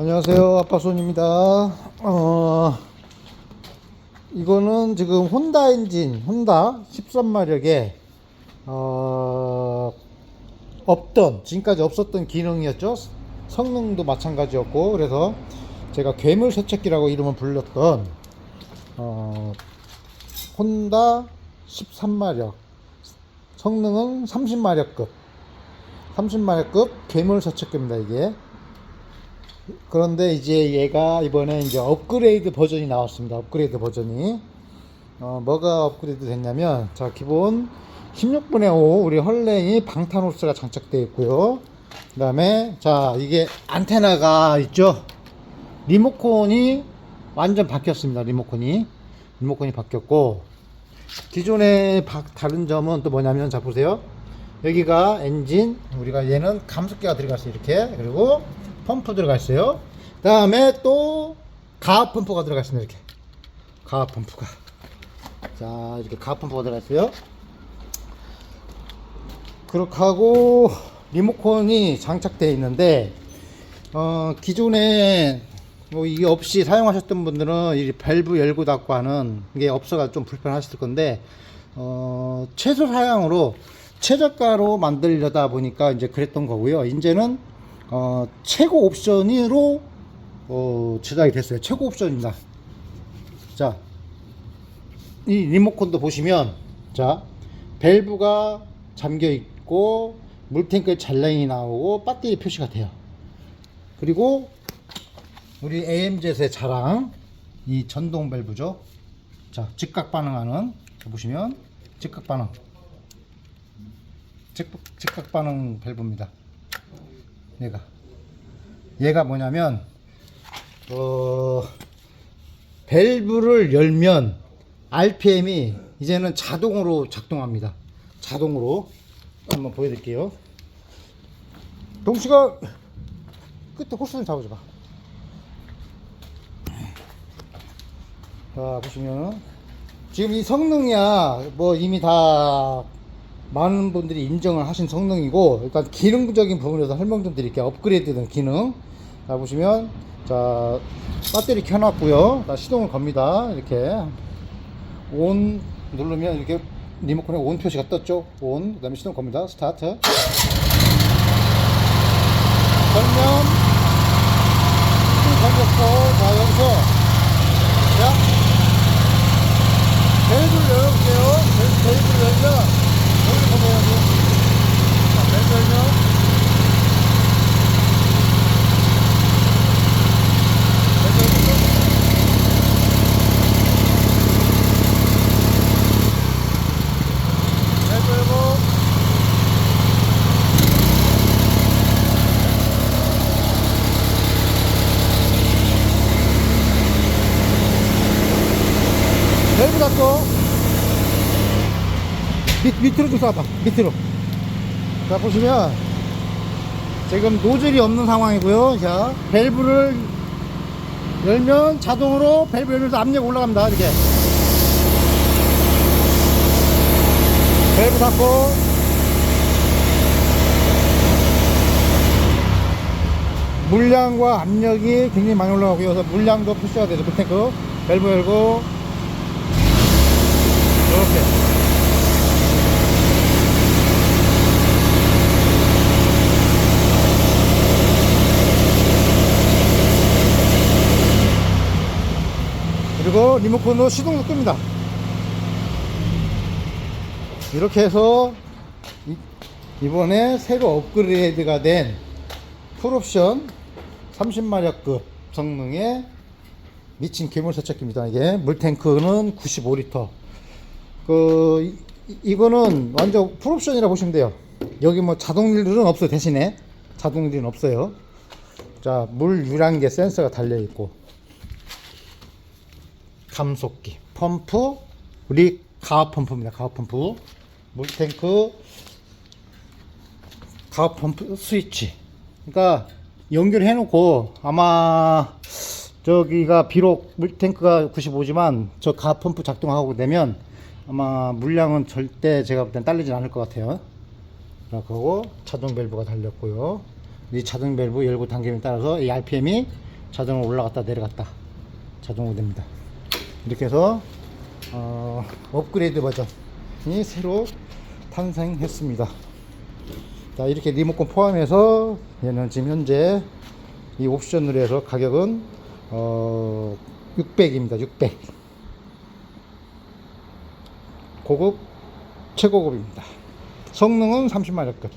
안녕하세요. 아빠손입니다. 어, 이거는 지금 혼다 엔진 혼다 13마력에 어, 없던 지금까지 없었던 기능이었죠. 성능도 마찬가지였고 그래서 제가 괴물 세척기라고 이름을 불렸던 어, 혼다 13마력. 성능은 30마력급. 30마력급 괴물 세척기입니다 이게 그런데 이제 얘가 이번에 이제 업그레이드 버전이 나왔습니다. 업그레이드 버전이. 어, 뭐가 업그레이드 됐냐면, 자, 기본 16분의 5 우리 헐랭이 방탄 호스가 장착되어 있고요. 그 다음에, 자, 이게 안테나가 있죠? 리모컨이 완전 바뀌었습니다. 리모컨이. 리모컨이 바뀌었고, 기존의 바- 다른 점은 또 뭐냐면, 자, 보세요. 여기가 엔진, 우리가 얘는 감속기가 들어갔어요. 이렇게. 그리고 펌프 들어가 있어요. 다음에 또 가압 펌프가 들어가 있습니다. 이렇게. 가압 펌프가. 자, 이렇게 가압 펌프가 들어가 있어요. 그렇게 하고 리모컨이 장착되어 있는데 어, 기존에 뭐 이게 없이 사용하셨던 분들은 이 밸브 열고 닫고 하는 이게 없어가 좀 불편하실 건데 어, 최소 사양으로 최저가로 만들려다 보니까 이제 그랬던 거고요. 이제는 어, 최고 옵션으로 어, 제작이 됐어요. 최고 옵션입니다. 자, 이 리모컨도 보시면 자 밸브가 잠겨 있고 물탱크에 잘라인이 나오고 배터리 표시가 돼요. 그리고 우리 AMZ의 자랑 이 전동 밸브죠. 자 즉각 반응하는 자, 보시면 즉각 반응 즉, 즉각 반응 밸브입니다. 얘가 얘가 뭐냐면 어 밸브를 열면 RPM이 이제는 자동으로 작동합니다. 자동으로 한번 보여드릴게요. 동시가 끝에 호스 좀 잡아줘봐. 자 보시면 지금 이 성능이야 뭐 이미 다 많은 분들이 인정을 하신 성능이고 일단 기능적인 부분에서 설명 좀 드릴게요. 업그레이드된 기능. 자 보시면 자 배터리 켜놨고요. 자, 시동을 겁니다. 이렇게 온 누르면 이렇게 리모컨에 온 표시가 떴죠. 온 그 다음에 시동 겁니다. 스타트. 시동 걸렸어. 자 여기서 자 벨브를 열어볼게요. 벨- 벨브를 열면 여기 보세요. 여기. 자, 벨브 열면 벨브 열면 벨브 열고 밸브 닫고 밑, 밑으로 좀 쏴봐. 밑으로. 자 보시면 지금 노즐이 없는 상황이고요. 자 밸브를 열면 자동으로 밸브 열면서 압력 올라갑니다. 이렇게. 밸브 닫고. 물량과 압력이 굉장히 많이 올라가고요 그래서 물량도 표시가 되죠 물탱크. 밸브 열고. 이렇게 리모컨으로 시동도 끕니다 이렇게 해서 이- 이번에 새로 업그레이드가 된 풀옵션 30마력급 성능의 미친 괴물 세척기입니다 이게 물탱크는 95리터 그 이- 이거는 완전 풀옵션이라 보시면 돼요. 여기 뭐 자동릴은 없어요. 대신에 자동릴은 없어요. 자, 물 유량계 센서가 달려 있고 감속기, 펌프, 우리 가압 펌프입니다. 가압 펌프, 물탱크, 가압 펌프 스위치. 그러니까 연결해 놓고 아마 저기가 비록 물탱크가 95지만 저 가압 펌프 작동하고 되면 아마 물량은 절대 제가 볼 땐 딸리진 않을 것 같아요. 그리고 자동 밸브가 달렸고요. 이 자동 밸브 열고 당김에 따라서 이 RPM이 자동으로 올라갔다 내려갔다 자동으로 됩니다. 이렇게 해서 어, 업그레이드 버전이 새로 탄생했습니다. 자 이렇게 리모컨 포함해서 얘는 지금 현재 이 옵션으로 해서 가격은 어 600입니다. 600 고급 최고급입니다. 성능은 30마력급